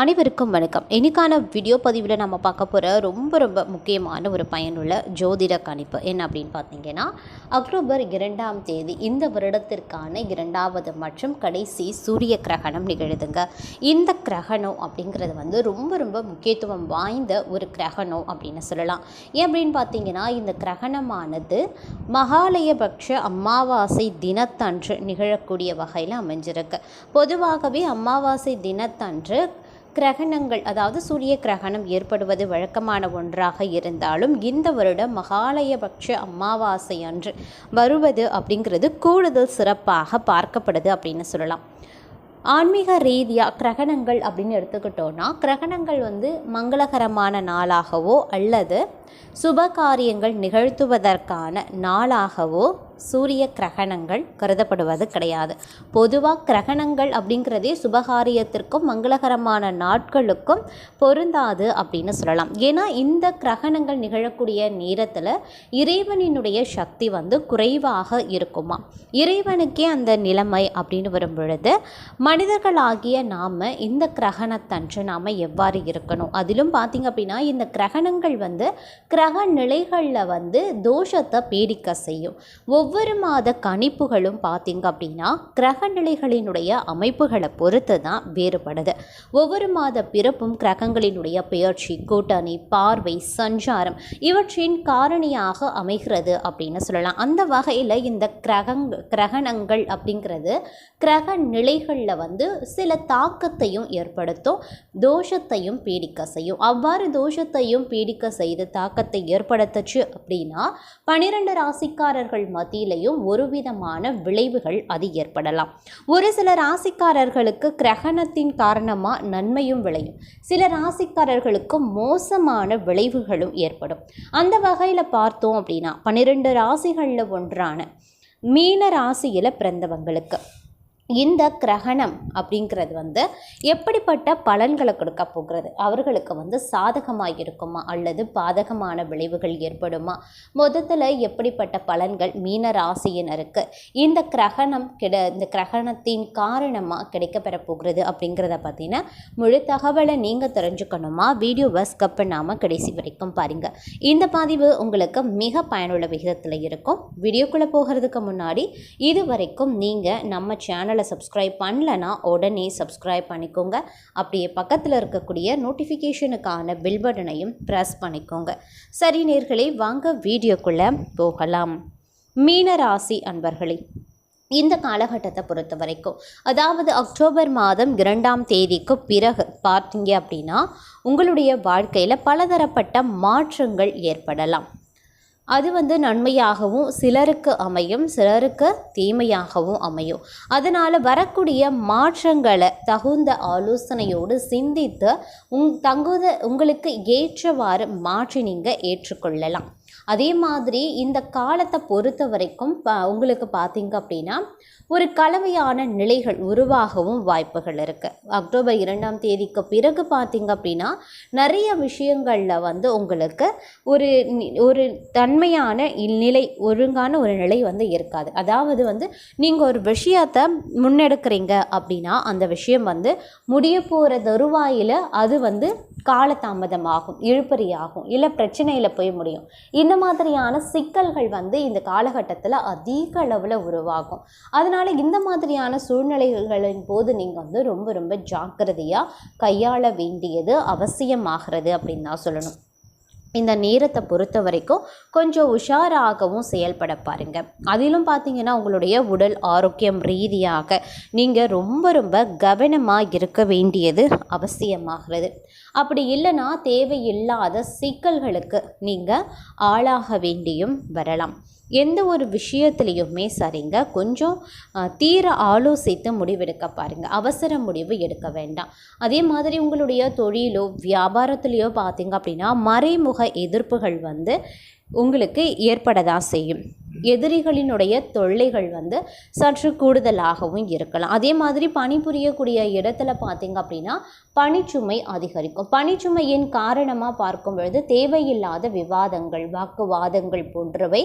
அனைவருக்கும் வணக்கம். இன்றைக்கான வீடியோ பதிவில் நம்ம பார்க்க போகிற ரொம்ப ரொம்ப முக்கியமான ஒரு பயனுள்ள ஜோதிட கணிப்பு என்ன அப்படின்னு பார்த்தீங்கன்னா அக்டோபர் இரண்டாம் தேதி இந்த வருடத்திற்கான இரண்டாவது மற்றும் கடைசி சூரிய கிரகணம் நிகழுதுங்க. இந்த கிரகணம் அப்படிங்கிறது வந்து ரொம்ப ரொம்ப முக்கியத்துவம் வாய்ந்த ஒரு கிரகணம் அப்படின்னு சொல்லலாம். ஏன் அப்படின்னு பார்த்தீங்கன்னா இந்த கிரகணமானது மகாலயபக்ஷ அமாவாசை தினத்தன்று நிகழக்கூடிய வகையில் அமைஞ்சிருக்கு. பொதுவாகவே அமாவாசை தினத்தன்று கிரகணங்கள் அதாவது சூரிய கிரகணம் ஏற்படுவது வழக்கமான ஒன்றாக இருந்தாலும் இந்த வருடம் மகாலயபக்ஷ அமாவாசை அன்று வருவது அப்படிங்கிறது கூடுதல் சிறப்பாக பார்க்கப்படுது அப்படின்னு சொல்லலாம். ஆன்மீக ரீதியாக கிரகணங்கள் அப்படின்னு எடுத்துக்கிட்டோன்னா கிரகணங்கள் வந்து மங்களகரமான நாளாகவோ அல்லது சுப காரியங்கள் நிகழ்த்துவதற்கான நாளாகவோ சூரிய கிரகணங்கள் கருதப்படுவது கிடையாது. பொதுவாக கிரகணங்கள் அப்படிங்கிறதே சுபகாரியத்திற்கும் மங்களகரமான நாட்களுக்கும் பொருந்தாது அப்படின்னு சொல்லலாம். ஏன்னா இந்த கிரகணங்கள் நிகழக்கூடிய நேரத்தில் இறைவனினுடைய சக்தி வந்து குறைவாக இருக்குமா? இறைவனுக்கே அந்த நிலைமை அப்படின்னு வரும் பொழுது மனிதர்களாகிய நாம் இந்த கிரகணத்தன்று நாம் எவ்வாறு இருக்கணும்? அதிலும் பார்த்திங்க அப்படின்னா இந்த கிரகணங்கள் வந்து கிரக நிலைகளில் வந்து தோஷத்தை பீடிக்க செய்யும். ஒவ்வொரு ஒவ்வொரு மாத கணிப்புகளும் பார்த்திங்க அப்படின்னா கிரக நிலைகளினுடைய அமைப்புகளை பொறுத்து தான் வேறுபடுது. ஒவ்வொரு மாத பிறப்பும் கிரகங்களினுடைய பெயர்ச்சி கூட்டணி பார்வை சஞ்சாரம் இவற்றின் காரணியாக அமைகிறது அப்படின்னு சொல்லலாம். அந்த வகையில் இந்த கிரகங் கிரகணங்கள் அப்படிங்கிறது கிரக நிலைகளில் வந்து சில தாக்கத்தையும் ஏற்படுத்தும் தோஷத்தையும் பீடிக்க செய்யும். அவ்வாறு தோஷத்தையும் பீடிக்க செய்து தாக்கத்தை ஏற்படுத்துச்சு அப்படின்னா பனிரெண்டு ராசிக்காரர்கள் மத்திய மத்தியிலையும் ஒரு விதமான விளைவுகள் அது ஏற்படலாம். ஒரு சில ராசிக்காரர்களுக்கு கிரகணத்தின் காரணமாக நன்மையும் விளையும். சில ராசிக்காரர்களுக்கு மோசமான விளைவுகளும் ஏற்படும். அந்த வகையில் பார்த்தோம் அப்படின்னா பன்னிரெண்டு ராசிகளில் ஒன்றான மீன ராசியில் பிறந்தவங்களுக்கு. இந்த கிரகணம் அப்படிங்கிறது வந்து எப்படிப்பட்ட பலன்களை கொடுக்க போகிறது? அவர்களுக்கு வந்து சாதகமாக இருக்குமா அல்லது பாதகமான விளைவுகள் ஏற்படுமா? மொத்தத்தில் எப்படிப்பட்ட பலன்கள் மீன ராசியினருக்கு இந்த கிரகணம் கிட இந்த கிரகணத்தின் காரணமாக கிடைக்கப்பெற போகிறது அப்படிங்கிறத பார்த்தீங்கன்னா முழு தகவலை நீங்கள் தெரிஞ்சுக்கணுமா? வீடியோவை ஸ்கப் பண்ணாமல் கடைசி வரைக்கும் பாருங்கள் இந்த பதிவு உங்களுக்கு மிக பயனுள்ள விகிதத்தில் இருக்கும். வீடியோக்குள்ளே போகிறதுக்கு முன்னாடி இது வரைக்கும் நீங்கள் நம்ம சேனல் சப்ஸ்கிரைப் பண்ணலனா உடனே சப்ஸ்கிரைப் பண்ணிக்கோங்க. அப்படியே பக்கத்தில் இருக்கக்கூடிய நோட்டிஃபிகேஷனுக்கான பில் பட்டனையும் ப்ரெஸ் பண்ணிக்கோங்க. சரி நேர்களே வாங்க வீடியோக்குள்ளே போகலாம். மீனராசி அன்பர்களே இந்த காலகட்டத்தை பொறுத்த வரைக்கும் அதாவது அக்டோபர் மாதம் இரண்டாம் தேதிக்கு பிறகு பார்த்தீங்க அப்படின்னா உங்களுடைய வாழ்க்கையில் பலதரப்பட்ட மாற்றங்கள் ஏற்படலாம். அது வந்து நன்மையாகவும் சிலருக்கு அமையும் சிலருக்கு தீமையாகவும் அமையும். அதனால் வரக்கூடிய மாற்றங்களை தகுந்த ஆலோசனையோடு சிந்தித்து உங் தங்குத உங்களுக்கு ஏற்றவாறு மாற்றி நீங்கள் ஏற்றுக்கொள்ளலாம். அதே மாதிரி இந்த காலத்தை பொறுத்த வரைக்கும் ப உங்களுக்கு பார்த்தீங்க அப்படின்னா ஒரு கலவையான நிலைகள் உருவாகவும் வாய்ப்புகள் இருக்குது அக்டோபர் இரண்டாம் தேதிக்கு பிறகு பார்த்தீங்க அப்படின்னா நிறைய விஷயங்களில் வந்து உங்களுக்கு ஒரு ஒரு தன்மையான நிலை ஒழுங்கான ஒரு நிலை வந்து இருக்காது. அதாவது வந்து நீங்கள் ஒரு விஷயத்தை முன்னெடுக்கிறீங்க அப்படின்னா அந்த விஷயம் வந்து முடிய போகிற தருவாயில் அது வந்து காலதாமதமாகும் இழுப்பறியாகும் இல்லை பிரச்சனையில் போய் முடியும். இந்த மாதிரியான சிக்கல்கள் வந்து இந்த காலகட்டத்தில் அதிக அளவில் உருவாகும். அதனால் இந்த மாதிரியான சூழ்நிலைகளின் போது நீங்கள் வந்து ரொம்ப ரொம்ப ஜாக்கிரதையாக கையாள வேண்டியது அவசியமாகிறது அப்படின்னு தான் சொல்லணும். இந்த நேரத்தை பொறுத்த வரைக்கும் கொஞ்சம் உஷாராகவும் செயல்பட பாருங்க. அதிலும் பார்த்தீங்கன்னா உங்களுடைய உடல் ஆரோக்கியம் ரீதியாக நீங்கள் ரொம்ப ரொம்ப கவனமாக இருக்க வேண்டியது அவசியமாகிறது. அப்படி இல்லைன்னா தேவையில்லாத சிக்கல்களுக்கு நீங்கள் ஆளாக வேண்டியும் வரலாம். எந்த ஒரு விஷயத்துலையுமே சரிங்க. கொஞ்சம் தீர ஆலோசித்து முடிவெடுக்க பாருங்கள் அவசர முடிவு எடுக்க வேண்டாம். அதே மாதிரி உங்களுடைய தொழிலோ வியாபாரத்துலேயோ பார்த்தீங்க அப்படின்னா மறைமுக எதிர்ப்புகள் வந்து உங்களுக்கு ஏற்பட தான் செய்யும். எதிரிகளினுடைய தொல்லைகள் வந்து சற்று கூடுதலாகவும் இருக்கலாம். அதே மாதிரி பணிபுரியக்கூடிய இடத்துல பார்த்தீங்க அப்படின்னா பணிச்சுமை அதிகரிக்கும். பணிச்சுமையின் காரணமாக பார்க்கும் பொழுது தேவையில்லாத விவாதங்கள் வாக்குவாதங்கள் போன்றவை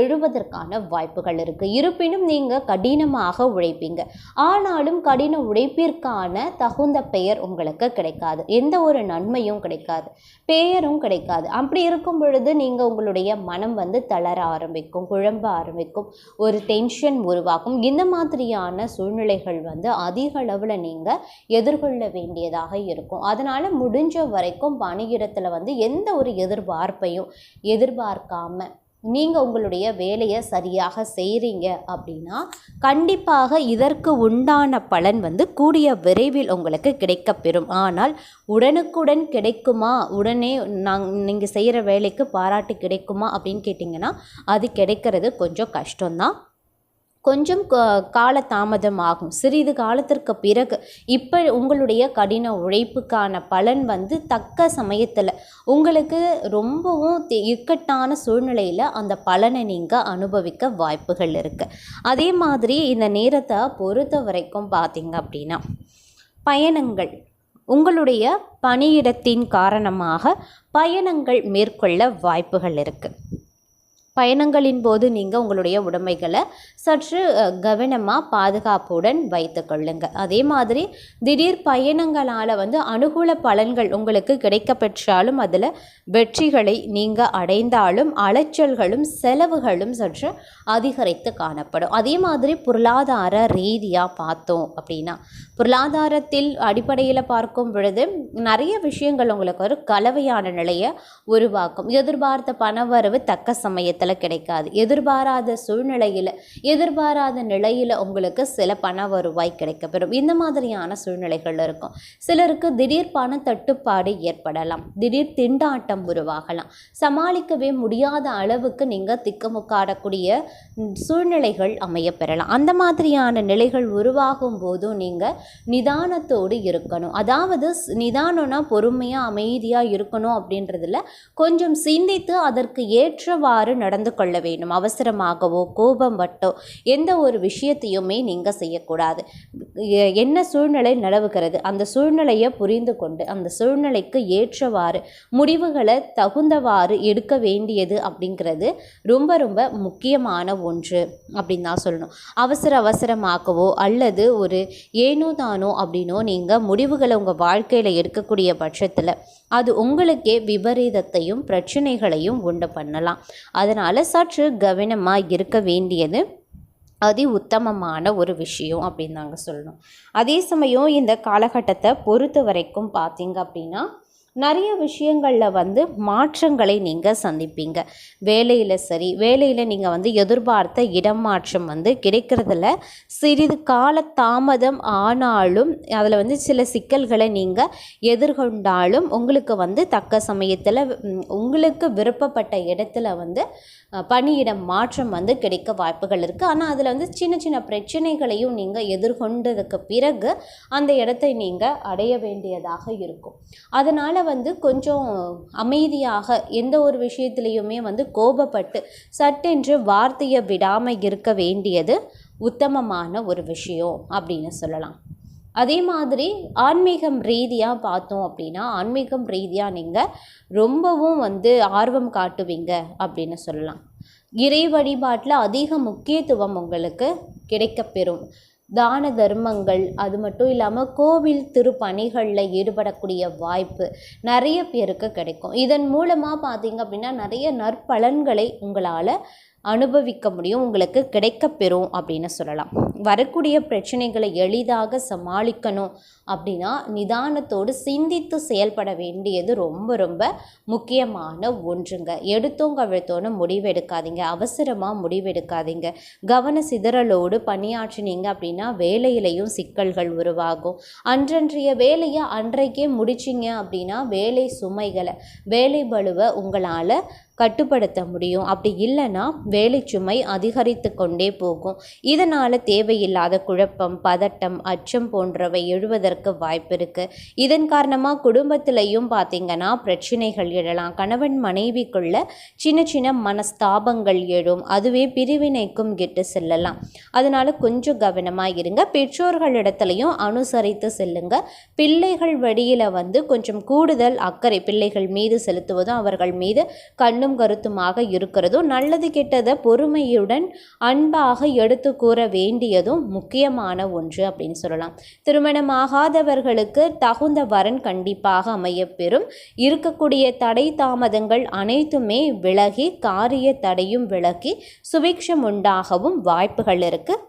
எழுவதற்கான வாய்ப்புகள் இருக்குது இருப்பினும் நீங்கள் கடினமாக உழைப்பீங்க. ஆனாலும் கடின உழைப்பிற்கான தகுந்த பெயர் உங்களுக்கு கிடைக்காது. எந்த ஒரு நன்மையும் கிடைக்காது. பெயரும் கிடைக்காது. அப்படி இருக்கும் பொழுது நீங்கள் உங்களுடைய மனம் வந்து தளர ஆரம்பிக்கும். குழம்பு ஆரம்பிக்கும். ஒரு டென்ஷன் உருவாகும். இந்த மாதிரியான சூழ்நிலைகள் வந்து அதிக அளவில் நீங்கள் எதிர்கொள்ள வேண்டியதாக இருக்கும். அதனால் முடிஞ்ச வரைக்கும் பணியிடத்தில் வந்து எந்த ஒரு எதிர்பார்ப்பையும் எதிர்பார்க்காம நீங்கள் உங்களுடைய வேலையை சரியாக செய்கிறீங்க அப்படின்னா கண்டிப்பாக இதற்கு உண்டான பலன் வந்து கூடிய விரைவில் உங்களுக்கு கிடைக்கப்பெறும் ஆனால் உடனுக்குடன் கிடைக்குமா? உடனே நாங் நீங்கள் செய்கிற வேலைக்கு பாராட்டு கிடைக்குமா அப்படின்னு கேட்டிங்கன்னா அது கிடைக்கிறது கொஞ்சம் கஷ்டம்தான். கொஞ்சம் கால தாமதம் ஆகும் சிறிது காலத்திற்கு பிறகு இப்போ உங்களுடைய கடின உழைப்புக்கான பலன் வந்து தக்க சமயத்தில் உங்களுக்கு ரொம்பவும் இக்கட்டான சூழ்நிலையில் அந்த பலனை நீங்கள் அனுபவிக்க வாய்ப்புகள் இருக்குது அதே மாதிரி இந்த நேரத்தை பொறுத்த வரைக்கும் பார்த்தீங்க அப்படின்னா பயணங்கள் உங்களுடைய பணியிடத்தின் காரணமாக பயணங்கள் மேற்கொள்ள வாய்ப்புகள் இருக்குது பயணங்களின் போது நீங்கள் உங்களுடைய உடைமைகளை சற்று கவனமாக பாதுகாப்புடன் வைத்து கொள்ளுங்க. அதே மாதிரி திடீர் பயணங்களால் வந்து அனுகூல பலன்கள் உங்களுக்கு கிடைக்க பெற்றாலும் அதில் வெற்றிகளை நீங்கள் அடைந்தாலும் அலைச்சல்களும் செலவுகளும் சற்று அதிகரித்து காணப்படும். அதே மாதிரி பொருளாதார ரீதியாக பார்த்தோம் அப்படின்னா பொருளாதாரத்தில் அடிப்படையில் பார்க்கும் பொழுது நிறைய விஷயங்கள் உங்களுக்கு ஒரு கலவையான நிலையை உருவாக்கும். எதிர்பார்த்த பணவரவு தக்க சமயத்தில் கிடைக்காது. எதிர்பாராத சூழ்நிலையில் எதிர்பாராத நிலையில் உங்களுக்கு சில பண வருவாய் கிடைக்கப்பெறும். இந்த மாதிரியான சூழ்நிலைகள் இருக்கும். சிலருக்கு திடீர் பண தட்டுப்பாடு ஏற்படலாம். திடீர் திண்டாட்டம் உருவாகலாம். சமாளிக்கவே முடியாத அளவுக்கு நீங்கள் திக்கமுக்காடக்கூடிய சூழ்நிலைகள் அமையப்பெறலாம். அந்த மாதிரியான நிலைகள் உருவாகும் போதும் நீங்கள் நிதானத்தோடு இருக்கணும். அதாவது நிதானம்னா பொறுமையாக அமைதியாக இருக்கணும் அப்படின்றதுல கொஞ்சம் சிந்தித்து அதற்கு ஏற்றவாறு நடந்து கொள்ள வேண்டும். அவசரமாகவோ கோபம் வட்டோ எந்த ஒரு விஷயத்தையுமே நீங்கள் செய்யக்கூடாது. என்ன சூழ்நிலை நிலவுகிறது? அந்த சூழ்நிலையை புரிந்து கொண்டு அந்த சூழ்நிலைக்கு ஏற்றவாறு முடிவுகளை தகுந்தவாறு எடுக்க வேண்டியது அப்படிங்கிறது ரொம்ப ரொம்ப முக்கியமான ஒன்று அப்படின்னு தான் சொல்லணும். அவசர அவசரமாகவோ அல்லது ஒரு ஏனோ தானோ அப்படின்னோ நீங்கள் முடிவுகளை உங்கள் வாழ்க்கையில் எடுக்கக்கூடிய பட்சத்தில் அது உங்களுக்கே விபரீதத்தையும் பிரச்சனைகளையும் உண்டு பண்ணலாம். அதனால் சற்று கவனமாக இருக்க வேண்டியது அதி உத்தமமான ஒரு விஷயம் அப்படின்னு நாங்கள் சொல்லணும். அதே சமயம் இந்த காலகட்டத்தை பொறுத்த வரைக்கும் பார்த்தீங்க அப்படின்னா நிறைய விஷயங்களில் வந்து மாற்றங்களை நீங்கள் சந்திப்பீங்க. வேலையில் சரி வேலையில் நீங்கள் வந்து எதிர்பார்த்த இடம் மாற்றம் வந்து கிடைக்கிறதுல சிறிது கால தாமதம் ஆனாலும் அதில் வந்து சில சிக்கல்களை நீங்கள் எதிர்கொண்டாலும் உங்களுக்கு வந்து தக்க சமயத்தில் உங்களுக்கு விருப்பப்பட்ட இடத்துல வந்து பணியிடம் மாற்றம் வந்து கிடைக்க வாய்ப்புகள் இருக்குது ஆனால் அதில் வந்து சின்ன சின்ன பிரச்சனைகளையும் நீங்கள் எதிர்கொண்டதுக்கு பிறகு அந்த இடத்தை நீங்கள் அடைய வேண்டியதாக இருக்கும். அதனால் வந்து கொஞ்சம் அமைதியாக எந்த ஒரு விஷயத்துலையுமே வந்து கோபப்பட்டு சட்டென்று வார்த்தையை விடாமல் இருக்க வேண்டியது உத்தமமான ஒரு விஷயம் அப்படின்னு சொல்லலாம். அதே மாதிரி ஆன்மீகம் ரீதியாக பார்த்தோம் அப்படின்னா ஆன்மீகம் ரீதியாக நீங்கள் ரொம்பவும் வந்து ஆர்வம் காட்டுவீங்க அப்படின்னு சொல்லலாம். இறை வழிபாட்டில் அதிக முக்கியத்துவம் உங்களுக்கு கிடைக்கப்பெறும். தான தர்மங்கள் அது மட்டும் இல்லாமல் கோவில் திருப்பணிகளில் ஈடுபடக்கூடிய வாய்ப்பு நிறைய பேருக்கு கிடைக்கும். இதன் மூலமாக பார்த்தீங்க அப்படின்னா நிறைய நற்பலன்களை உங்களால் அனுபவிக்க முடியும் உங்களுக்கு கிடைக்கப்பெறும் அப்படின்னு சொல்லலாம். வரக்கூடிய பிரச்சனைகளை எளிதாக சமாளிக்கணும் அப்படின்னா நிதானத்தோடு சிந்தித்து செயல்பட வேண்டியது ரொம்ப ரொம்ப முக்கியமான ஒன்றுங்க. எடுத்தோங்க கவிழ்த்தோன்னு முடிவெடுக்காதீங்க. அவசரமாக முடிவெடுக்காதீங்க. கவன சிதறலோடு பணியாற்றினீங்க அப்படின்னா வேலையிலையும் சிக்கல்கள் உருவாகும். அன்றன்றைய வேலையை அன்றைக்கே முடிச்சிங்க அப்படின்னா வேலை சுமைகளை வேலை பளுவை உங்களால் கட்டுப்படுத்த முடியும். அப்படி இல்லைன்னா வேலை சுமை அதிகரித்து கொண்டே போகும். இதனால் தேவையில்லாத குழப்பம் பதட்டம் அச்சம் போன்றவை எழுவதற்கு வாய்ப்பு இருக்குது இதன் காரணமாக குடும்பத்திலையும் பார்த்திங்கன்னா பிரச்சனைகள் எழலாம். கணவன் மனைவிக்குள்ள சின்ன சின்ன மனஸ்தாபங்கள் எழும். அதுவே பிரிவினைக்கும் கெட்டு செல்லலாம். அதனால் கொஞ்சம் கவனமாக இருங்க. பெற்றோர்களிடத்துலையும் அனுசரித்து செல்லுங்க. பிள்ளைகள் வழியில் வந்து கொஞ்சம் கூடுதல் அக்கறை பிள்ளைகள் மீது செலுத்துவதும் அவர்கள் மீது கண்ணு கண்ணும் கருத்துமாக இருக்கிறதும் நல்லது கெட்டதை பொறுமையுடன் அன்பாக எடுத்து கூற வேண்டியதும் முக்கியமான ஒன்று அப்படின்னு சொல்லலாம். திருமணமாகாதவர்களுக்கு தகுந்த வரன் கண்டிப்பாக அமையப்பெறும். இருக்கக்கூடிய தடை தாமதங்கள் அனைத்துமே விலகி காரிய தடையும் விலகி சுபிக்ஷம் உண்டாகவும் வாய்ப்புகள் இருக்குது